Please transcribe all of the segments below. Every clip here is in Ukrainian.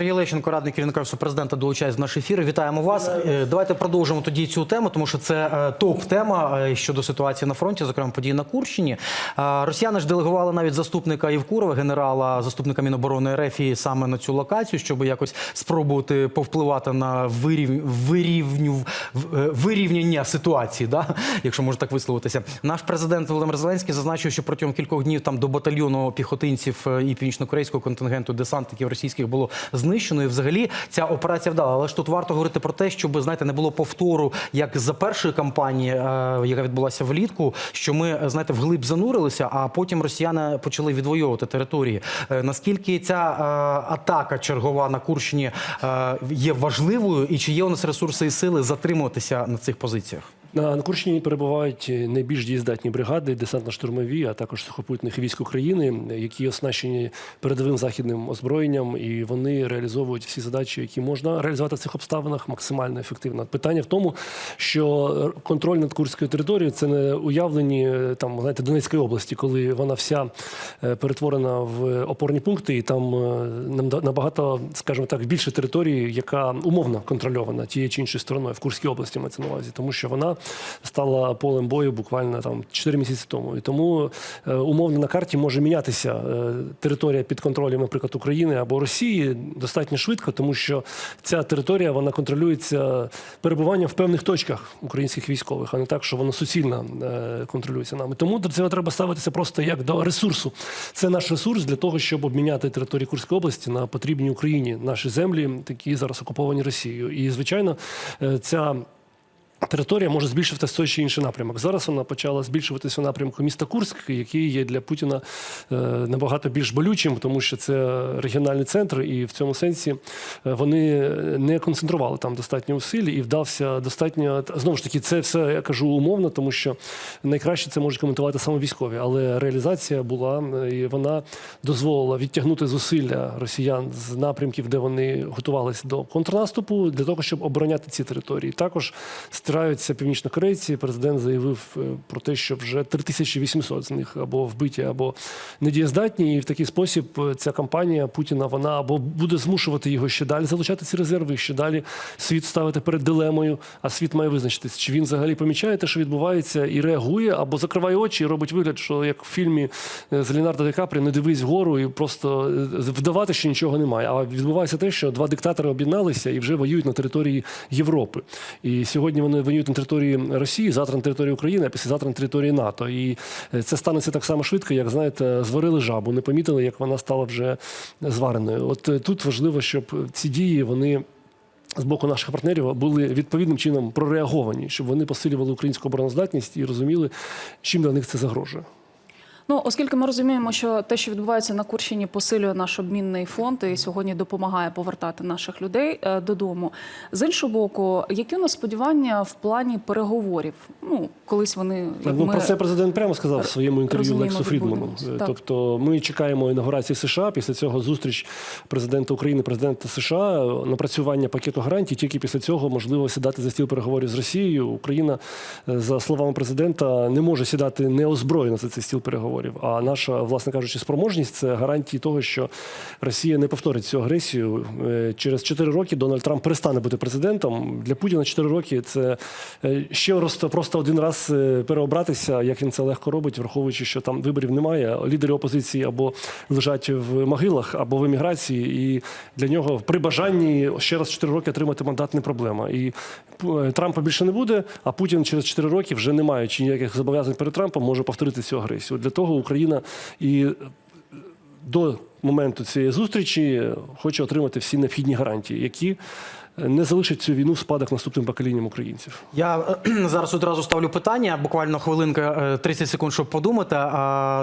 Сергій Лещенко, радник керівника Офісу президента, долучається до нашого ефіру. Вітаємо вас. Е, Давайте продовжимо тоді цю тему, тому що це е, топ-тема е, щодо ситуації на фронті, зокрема події на Курщині. Росіяни ж делегували навіть заступника Євкурова, генерала, заступника Міноборони РФ і саме на цю локацію, щоб якось спробувати повпливати на вирів... вирівню... вирівняння ситуації, да? якщо можна так висловитися. Наш президент Володимир Зеленський зазначив, що протягом кількох днів там до батальйону піхотинців і північно-корейського контингенту десантників російських було знищено. І взагалі ця операція вдала. Але ж тут варто говорити про те, щоб знаєте, не було повтору, як за першої кампанії, е, яка відбулася влітку, що ми знаєте вглиб занурилися, а потім росіяни почали відвоювати території. Е, Наскільки ця е, атака чергова на Курщині є важливою, і чи є у нас ресурси і сили затримуватися на цих позиціях? На Курщині перебувають найбільш дієздатні бригади, десантно-штурмові, а також сухопутних військ України, які оснащені передовим західним озброєнням, і вони реалізовують всі задачі, які можна реалізувати в цих обставинах максимально ефективно. Питання в тому, що контроль над Курською територією це не уявлені там знаєте, Донецької області, коли вона вся е, перетворена в опорні пункти, і там е, набагато, скажімо так, більше території, яка умовно контрольована тією чи іншою стороною в Курській області мається на увазі, тому що вона стала полем бою буквально там 4 місяці тому. І тому е, умовно на карті може мінятися е, територія під контролем, наприклад, України або Росії достатньо швидко, тому що ця територія вона контролюється перебуванням в певних точках українських військових, а не так, що воно суцільно е, контролюється нами. Тому до цього треба ставитися просто як до ресурсу. Це наш ресурс для того, щоб обміняти територію Курської області на потрібні Україні наші землі, такі зараз окуповані Росією. І звичайно, ця. Територія може збільшуватися в той чи інший напрямок. Зараз вона почала збільшуватися у напрямку міста Курськ, який є для Путіна е, набагато більш болючим, тому що це регіональний центр, і в цьому сенсі е, вони не концентрували там достатньо усиль і вдався достатньо знову ж таки. Це все я кажу умовно, тому що найкраще це можуть коментувати саме військові, але реалізація була і вона дозволила відтягнути зусилля росіян з напрямків, де вони готувалися до контрнаступу, для того, щоб обороняти ці території. Також стираються північнокорейці. Президент заявив е, про те, що вже 3800 з них або вбиті, або недієздатні. І в такий спосіб е, ця кампанія Путіна вона або буде змушувати його ще далі залучати ці резерви, ще далі світ ставити перед дилемою. А світ має визначитись, чи він взагалі помічає те, що відбувається, і реагує, або закриває очі і робить вигляд, що як в фільмі е, з Леонардо Ди Капрі не дивись вгору і просто вдавати, що нічого немає. А відбувається те, що два диктатори об'єдналися і вже воюють на території Європи. І сьогодні вони воюють на території Росії, завтра на території України, а післязавтра на території НАТО. І е, це станеться так само швидко, як знаєте, зварили жабу, не помітили, як вона стала вже звареною. От е, тут важливо, щоб ці дії вони. З боку наших партнерів були відповідним чином прореаговані, щоб вони посилювали українську обороноздатність і розуміли, чим для них це загрожує. Ну, оскільки ми розуміємо, що те, що відбувається на Курщині, посилює наш обмінний фонд і сьогодні допомагає повертати наших людей е, додому. З іншого боку, які у нас сподівання в плані переговорів? Ну, колись вони Ну, ми про це президент прямо сказав в своєму інтерв'ю Лексу Фрідману. Тобто, ми чекаємо інаугурації США. Після цього зустріч президента України, президента США, напрацювання пакету гарантій. Тільки після цього можливо сідати за стіл переговорів з Росією. Україна, е, за словами президента, не може сідати неозброєно за цей стіл переговорів. А наша, власне кажучи, спроможність це гарантії того, що Росія не повторить цю агресію. Е, Через 4 роки Дональд Трамп перестане бути президентом. Для Путіна 4 роки це е, ще просто, просто один раз е, переобратися, як він це легко робить, враховуючи, що там виборів немає. Лідери опозиції або лежать в могилах, або в еміграції. І для нього при бажанні ще раз 4 роки отримати мандат не проблема. І Трампа більше не буде, а Путін через 4 роки, вже не маючи ніяких зобов'язань перед Трампом, може повторити цю агресію. Для того Україна і до моменту цієї зустрічі хоче отримати всі необхідні гарантії, які не залишать цю війну в спадок наступним поколінням українців. Я е, зараз одразу ставлю питання, буквально хвилинка, е, 30 секунд, щоб подумати.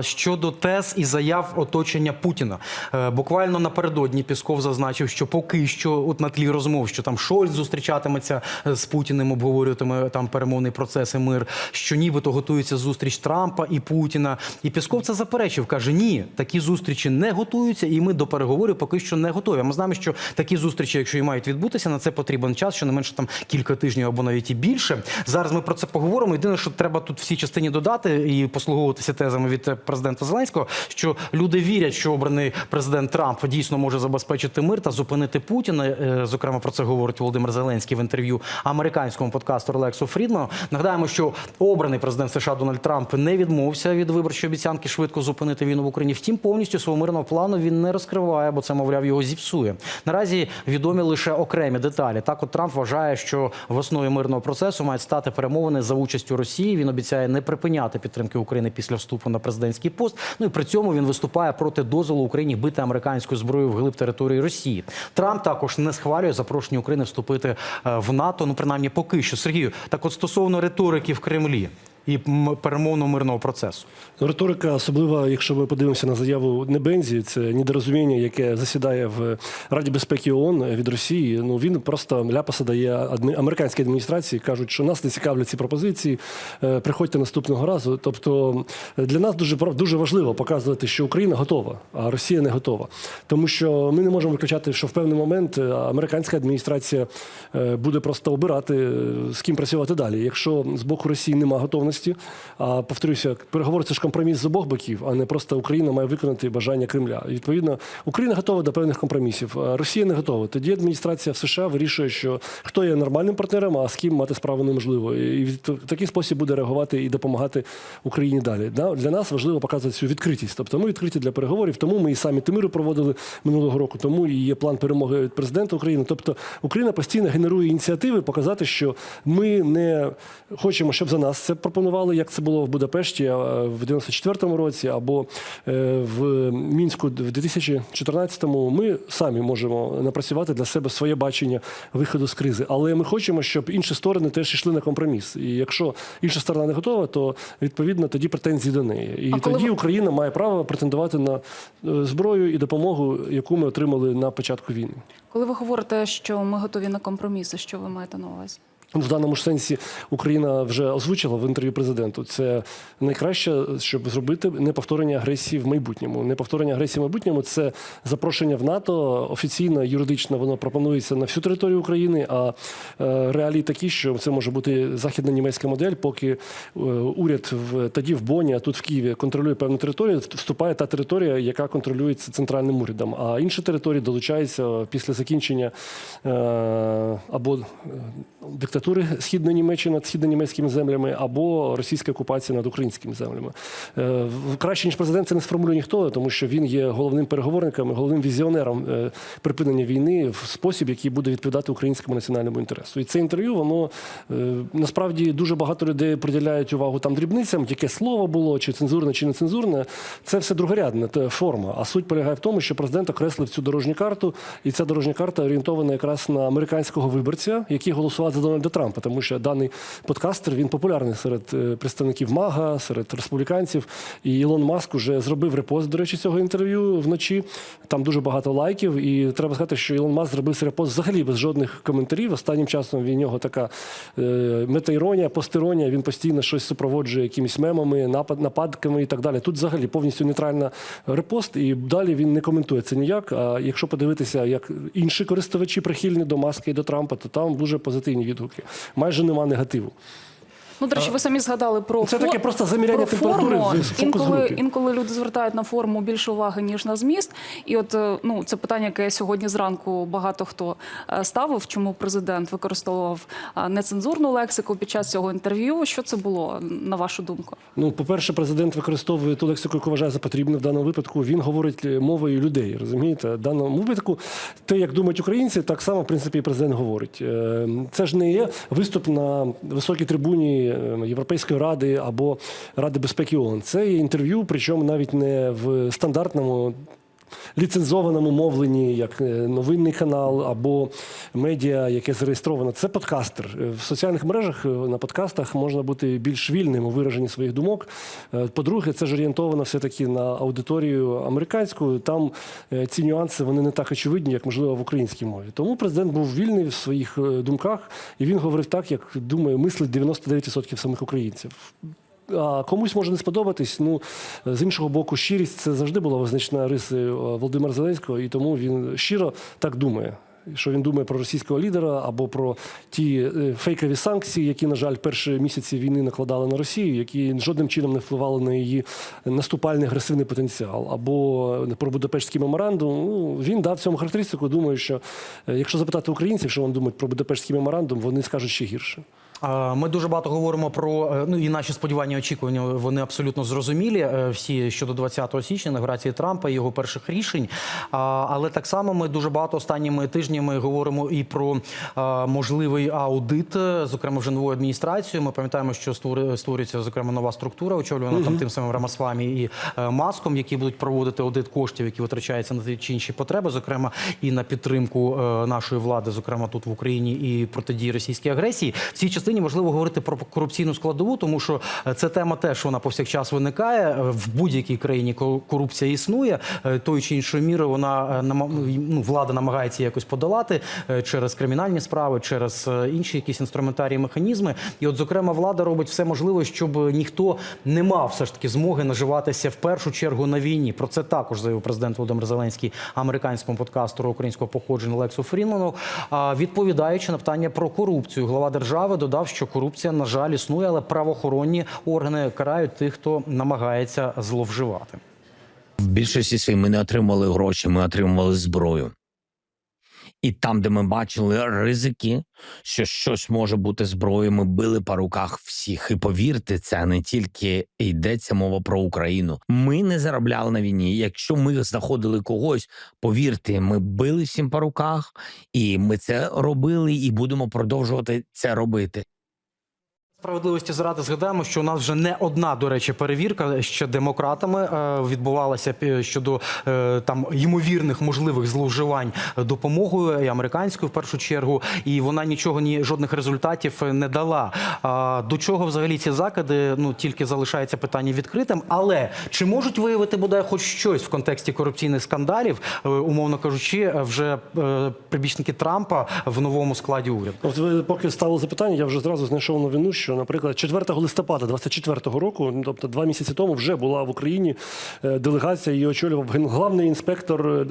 Щодо тез і заяв оточення Путіна, Е, буквально напередодні Пісков зазначив, що поки що, от на тлі розмов, що там Шольц зустрічатиметься е, з Путіним, обговорюватиме там перемовний процес і мир, що нібито готується зустріч Трампа і Путіна. І Пісков це заперечив. каже: ні, такі зустрічі не готуються, і ми до переговорів поки що не готові. Ми знаємо, що такі зустрічі, якщо і мають відбутися на це потрібен час, що не менше там кілька тижнів або навіть і більше. Зараз ми про це поговоримо. Єдине, що треба тут всій частині додати і послуговуватися тезами від е, президента Зеленського, що люди вірять, що обраний президент Трамп дійсно може забезпечити мир та зупинити Путіна. Е, Зокрема, про це говорить Володимир Зеленський в інтерв'ю американському подкастеру Лексу Фрідману. Нагадаємо, що обраний президент США Дональд Трамп не відмовився від виборчої обіцянки швидко зупинити війну в Україні. Втім, повністю свого мирного плану він не розкриває, бо це, мовляв, його зіпсує. Наразі відомі лише окремі деталі. Так, от Трамп вважає, що в основі мирного процесу мають стати перемовини за участю Росії. Він обіцяє не припиняти підтримки України після вступу на президентський пост. Ну і при цьому він виступає проти дозволу Україні бити американську зброю в глиб території Росії. Трамп також не схвалює запрошення України вступити е, в НАТО. Ну принаймні поки що. Сергію, так от стосовно риторики в Кремлі і перемовного мирного процесу. Риторика, особливо, якщо ми подивимося на заяву Небензі, це недорозуміння, яке засідає в Раді безпеки ООН від Росії. Ну він просто ляпаса дає американській адміністрації, кажуть, що нас не цікавлять ці пропозиції. е, Приходьте наступного разу. Тобто для нас дуже дуже важливо показувати, що Україна готова, а Росія не готова. Тому що ми не можемо виключати, що в певний момент е, американська адміністрація е, буде просто обирати, е, з ким працювати далі. Якщо з боку Росії немає готовності, а повторюся, переговори це ж компроміс з обох боків, а не просто Україна має виконати бажання Кремля. Відповідно, Україна готова до певних компромісів, Росія не готова. Тоді адміністрація в США вирішує, що хто є нормальним партнером, а з ким мати справу неможливо. І в такий спосіб буде реагувати і допомагати Україні далі. Да? Для нас важливо показувати цю відкритість. Тобто ми відкриті для переговорів, тому ми і самі Тимиру проводили минулого року, тому і є план перемоги від президента України. Тобто Україна постійно генерує ініціативи показати, що ми не хочемо, щоб за нас це пропонували, як це було в Будапешті в 94-му році, або е, в Мінську в 2014-му. Ми самі можемо напрацювати для себе своє бачення виходу з кризи. Але ми хочемо, щоб інші сторони теж йшли на компроміс. І якщо інша сторона не готова, то відповідно тоді претензії до неї. І А тоді ви- Україна має право претендувати на е, зброю і допомогу, яку ми отримали на початку війни. Коли ви говорите, що ми готові на компроміси, що ви маєте на увазі? В даному ж сенсі Україна вже озвучила в інтерв'ю президенту. Це найкраще, щоб зробити неповторення агресії в майбутньому. Неповторення агресії в майбутньому це запрошення в НАТО. Офіційно, юридично воно пропонується на всю територію України. А е, реалії такі, що це може бути західно-німецька модель, поки е, уряд в тоді в Боні, а тут в Києві контролює певну територію. Вступає та територія, яка контролюється центральним урядом. А інші території долучаються після закінчення е, або е, диктатури Східної Німеччини над східно-німецькими землями, або російська окупація над українськими землями. Е, Краще ніж президент це не сформулює ніхто, тому що він є головним переговорником, головним візіонером е, припинення війни в спосіб, який буде відповідати українському національному інтересу. І це інтерв'ю, воно е, насправді дуже багато людей приділяють увагу там дрібницям, яке слово було, чи цензурне, чи не цензурне. Це все другорядна те, форма. А суть полягає в тому, що президент окреслив цю дорожню карту, і ця дорожня карта орієнтована якраз на американського виборця, який голосував за Дональда Трампа, тому що даний подкастер він популярний серед е, представників МАГА, серед республіканців. І Ілон Маск вже зробив репост, до речі, цього інтерв'ю вночі. Там дуже багато лайків. І треба сказати, що Ілон Маск зробив цей репост взагалі без жодних коментарів. Останнім часом від нього така е, метаіронія, постіронія. Він постійно щось супроводжує якимись мемами, напад, нападками і так далі. Тут взагалі повністю нейтральна репост, і далі він не коментує це ніяк. А якщо подивитися, як інші користувачі прихильні до Маска і до Трампа, то там дуже позитивні відгуки. Майже нема негативу. Ну, до речі, ви самі згадали про Це фор- таке просто заміряння про температури форму. Інколи, інколи люди звертають на форму більше уваги ніж на зміст. І от е, ну це питання, яке сьогодні зранку багато хто е, ставив, чому президент використовував е, нецензурну лексику під час цього інтерв'ю. Що це було на вашу думку? Ну, по-перше, президент використовує ту лексику, яку вважає за потрібне в даному випадку. Він говорить мовою людей. Розумієте? В даному випадку, те, як думають українці, так само, в принципі, і президент говорить. Це ж не є виступ на високій трибуні Європейської ради або Ради безпеки ООН. Це є інтерв'ю, причому навіть не в стандартному. Ліцензованому мовленні, як е, новинний канал або медіа, яке зареєстровано, це подкастер. Е, В соціальних мережах е, на подкастах можна бути більш вільним у вираженні своїх думок. По-друге, це ж орієнтовано все-таки на аудиторію американську. Там ці нюанси вони не так очевидні, як можливо в українській мові. Тому президент був вільний в своїх думках, і він говорив так, як думає, мислить 99% самих українців. А комусь може не сподобатись. Ну з іншого боку, щирість це завжди була визначна риси е, Володимира Зеленського, і тому він щиро так думає. що він думає про російського лідера або про ті е, фейкові санкції, які, на жаль, перші місяці війни накладали на Росію, які жодним чином не впливали на її наступальний агресивний потенціал, або про Будапештський меморандум. Ну, він дав цьому характеристику. Думаю, що е, якщо запитати українців, що вони думають про Будапештський меморандум, вони скажуть ще гірше. Ми дуже багато говоримо про е, ну і наші сподівання, очікування вони абсолютно зрозумілі. е, Всі щодо 20 січня, інаугурації Трампа і його перших рішень. Але так само ми дуже багато останніми тижнями говоримо і про можливий аудит, е, зокрема вже новою адміністрацією. Ми пам'ятаємо, що створюється зокрема нова структура, очолювана там тим самим Рамасвамі і е, Маском, які будуть проводити аудит коштів, які витрачаються на ті чи інші потреби, зокрема і на підтримку е, нашої влади, зокрема тут в Україні, і протидії російській агресії. В цій частині важливо говорити про корупційну складову, тому що це тема теж вона повсякчас виникає Е, в будь-якій країні. ко- Корупція існує Е, тою чи іншою мірою. Вона е, ну, влада намагається якось подолати через кримінальні справи, через інші якісь інструментарії, механізми. І, от, зокрема, влада робить все можливе, щоб ніхто не мав все ж таки змоги наживатися в першу чергу на війні. Про це також заявив президент Володимир Зеленський американському подкастеру українського походження Лексу Фрінману. Відповідаючи на питання про корупцію, глава держави додав, що корупція на жаль існує, але правоохоронні органи карають тих, хто намагається зловживати. В більшості своїй ми не отримали гроші, ми отримували зброю. І там, де ми бачили ризики, що щось може бути зброєю, ми били по руках всіх. І повірте, це не тільки йдеться мова про Україну. Ми не заробляли на війні. Якщо ми знаходили когось, повірте, ми били всім по руках, і ми це робили, і будемо продовжувати це робити. Справедливості заради згадаємо, що у нас вже не одна, до речі, перевірка ще демократами е, відбувалася щодо е, там ймовірних можливих зловживань допомогою і американською в першу чергу, і вона нічого ні жодних результатів не дала. До чого взагалі ці закиди? Ну тільки залишається питання відкритим. Але чи можуть виявити бодай хоч щось в контексті корупційних скандалів, е, умовно кажучи, е, вже е, прибічники Трампа в новому складі уряду? От ви поки ставили запитання, я вже зразу знайшов новину, що, наприклад, 4 листопада 24-го року, ну, тобто два місяці тому, вже була в Україні е, делегація. Її очолював главний інспектор е,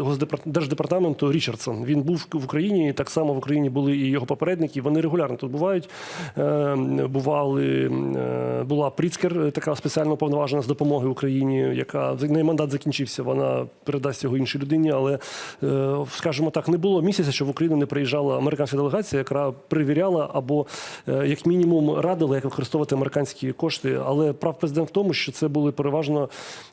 держдепартаменту Річардсон. Він був в Україні, так само в Україні були і його попередники. Вони регулярно тут бувають. Е, Бували е, була Пріцкер, така спеціально уповноважена з допомоги Україні, яка неї мандат закінчився. Вона передасть його іншій людині. Але скажімо так, не було місяця, що в Україну не приїжджала американська делегація, яка перевіряла або як мінімум радила, як використовувати американські кошти. Але прав президент в тому, що це були переважно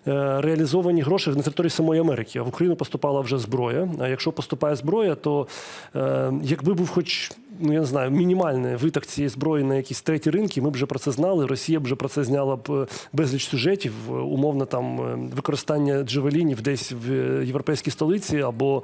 е, реалізовані гроші на території самої Америки. А в Україну поступала вже зброя. А якщо поступає зброя, то е, якби був хоч. Ну, я не знаю, мінімальний виток цієї зброї на якісь треті ринки, ми б вже про це знали. Росія б вже про це зняла б е, безліч сюжетів, е, умовно там е, використання джевелінів десь в європейській столиці, або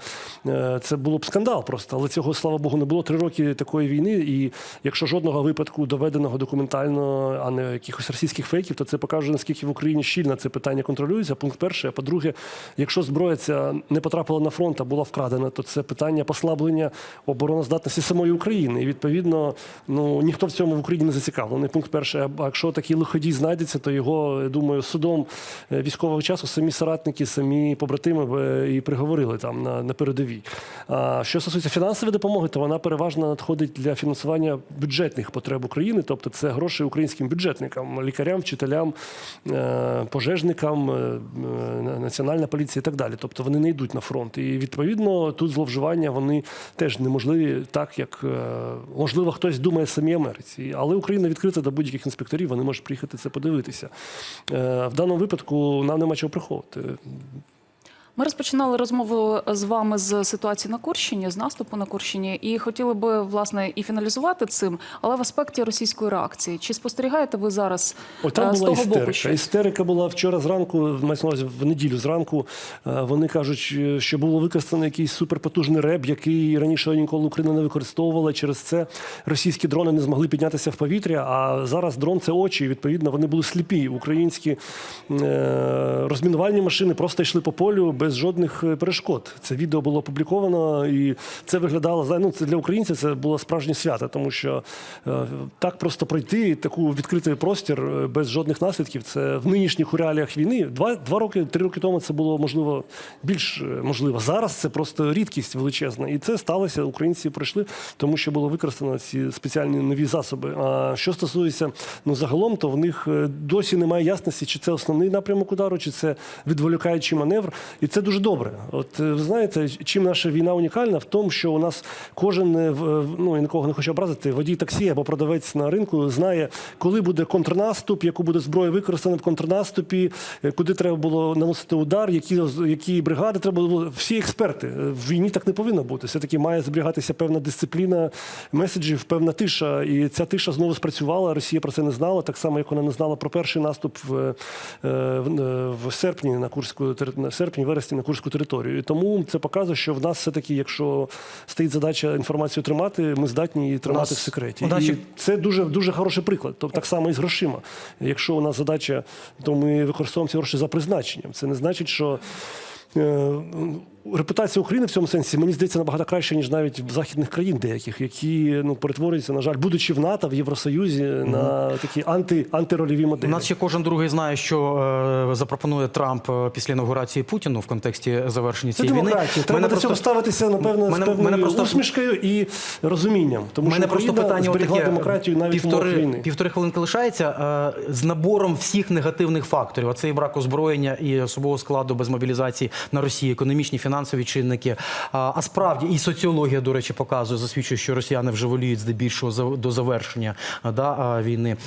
це було б скандал просто. Але цього, слава Богу, не було три роки такої війни. І якщо жодного випадку доведеного документально, а не якихось російських фейків, то це покаже, наскільки в Україні щільно це питання контролюється. Пункт перший. А по-друге, якщо зброя ця не потрапила на фронт, а була вкрадена, то це питання послаблення обороноздатності самої України. І відповідно, ну ніхто в цьому в Україні не зацікавлений. Пункт перший. А якщо такий лиходій знайдеться, то його я думаю судом е, військового часу самі соратники, самі побратими і приговорили там на, на передовій. А що стосується фінансової допомоги, то вона переважно надходить для фінансування бюджетних потреб України, тобто це гроші українським бюджетникам, лікарям, вчителям, е, пожежникам, е, е, національна поліція і так далі. Тобто вони не йдуть на фронт. І відповідно тут зловживання вони теж неможливі, так як е, можливо хтось думає самі Америці. Але Україна відкрита до будь-яких інспекторів, вони можуть приїхати це подивитися. Е, В даному випадку нам нема чого приховувати. Ми розпочинали розмову з вами з ситуації на Курщині, з наступу на Курщині, і хотіли би власне і фіналізувати цим, але в аспекті російської реакції. Чи спостерігаєте ви зараз Ось там е, з була того боку істерика. щось? Істерика була вчора зранку, в неділю зранку. Е, Вони кажуть, е, що було використано якийсь суперпотужний реб, який раніше ніколи Україна не використовувала. Через це російські дрони не змогли піднятися в повітря. А зараз дрон це очі. і, Відповідно, вони були сліпі. Українські е, розмінувальні машини просто йшли по полю без без жодних е, перешкод. Це відео було опубліковано, і це виглядало ну, це для українців. Це було справжнє свято, тому що е, так просто пройти таку відкритий простір е, без жодних наслідків. Це в нинішніх реаліях війни. Два, два роки, три роки тому це було можливо більш можливо. Зараз це просто рідкість величезна, і це сталося. Українці пройшли, тому що було використано ці спеціальні нові засоби. А що стосується ну загалом, то в них досі немає ясності, чи це основний напрямок удару, чи це відволікаючий маневр. І це дуже добре. От е, ви знаєте, чим наша війна унікальна в тому, що у нас кожен е, в- ну я нікого не хочу образити, водій таксі або продавець на ринку знає, коли буде контрнаступ, яку буде зброя використана в контрнаступі, е, куди треба було наносити удар, які, які бригади треба було. Всі експерти Е, в війні так не повинно бути. Все таки має зберігатися певна дисципліна меседжів, певна тиша. І ця тиша знову спрацювала. Росія про це не знала, так само як вона не знала про перший наступ в, е, е, в серпні на Курську на серпні, вересні на Курську територію. І тому це показує, що в нас все таки, якщо стоїть задача інформацію тримати, ми здатні її тримати в секреті. І це дуже дуже хороший приклад. Тобто так само і з грошима. Якщо у нас задача, то ми використовуємо ці гроші за призначенням. Це не значить, що. Репутація України в цьому сенсі мені здається набагато краще, ніж навіть в західних країн деяких, які ну перетворюються, на жаль, будучи в НАТО, в Євросоюзі, на такі анти, антирольові У моделі. нас ще кожен другий знає, що е, запропонує Трамп е, після інаугурації Путіну в контексті завершення цієї війни. Треба Мене до цього ставитися напевно мене- з певною мене просто- усмішкою і розумінням. Тому мене що просто питання зберігла демократію навіть півтори, війни. півтори хвилинки лишається е, з набором всіх негативних факторів. А це і брак озброєння, і особового складу без мобілізації на Росії, економічні, фінансові чинники. А, справді і соціологія, до речі, показує, засвідчує, що росіяни вже воліють здебільшого до завершення да, війни.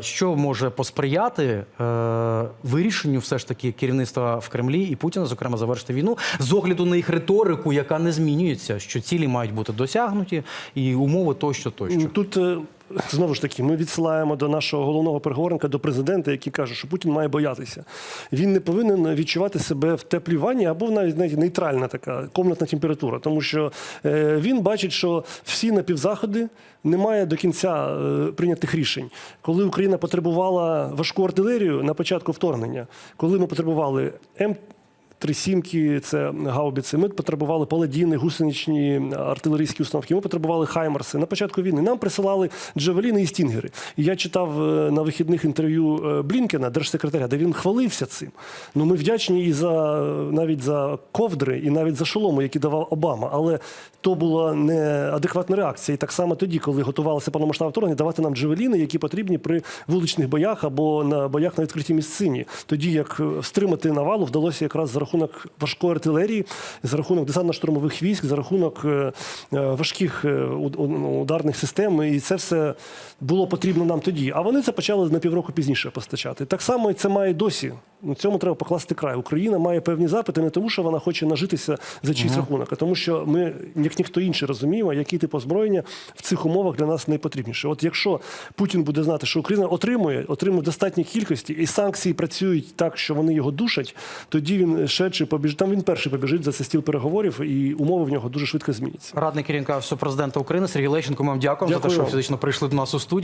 Що може посприяти е, вирішенню все ж таки керівництва в Кремлі і Путіна, зокрема, завершити війну з огляду на їх риторику, яка не змінюється, що цілі мають бути досягнуті, і умови тощо, тощо. Ну, Тут е, знову ж таки ми відсилаємо до нашого головного переговорника, до президента, який каже, що Путін має боятися. Він не повинен відчувати себе в теплій ванні або навіть навіть нейтральна така комнатна температура, тому що е, він бачить, що всі напівзаходи немає до кінця е, прийнятих рішень. Коли Україна потребувала важку артилерію на початку вторгнення, коли ми потребували М. Три сімки, це гаубіці. Ми потребували паладіни, гусеничні артилерійські установки. Ми потребували хаймарси. На початку війни нам присилали джавеліни і стінгери. І я читав е, на вихідних інтерв'ю е, Блінкена, держсекретаря, де він хвалився цим. Ну ми вдячні і за навіть за ковдри, і навіть за шоломи, які давав Обама. Але то була неадекватна реакція. І так само тоді, коли готувалося повномасштабне вторгнення, давати нам джавеліни, які потрібні при вуличних боях або на боях на відкритій місцині. Тоді як е, стримати навалу вдалося якраз за рахунок важкої артилерії, за рахунок десантно-штурмових військ, за рахунок е, е, важких е, ну, ударних систем. І це все було потрібно нам тоді. А вони це почали на півроку пізніше постачати. Так само і це має досі. Цьому треба покласти край. Україна має певні запити не тому, що вона хоче нажитися за чийсь рахунок, а тому, що ми, як ніхто інший, розуміємо, який тип озброєння в цих умовах для нас найпотрібніше. От якщо Путін буде знати, що Україна отримує, отримує в достатній кількості, і санкції працюють так, що вони його душать, тоді він швидше побіж. Там він перший побіжить за цей стіл переговорів, і умови в нього дуже швидко зміняться. Радник керівника президента України Сергій Лещенко. Ми вам дякуємо за те, що ви фізично прийшли до нас у студію.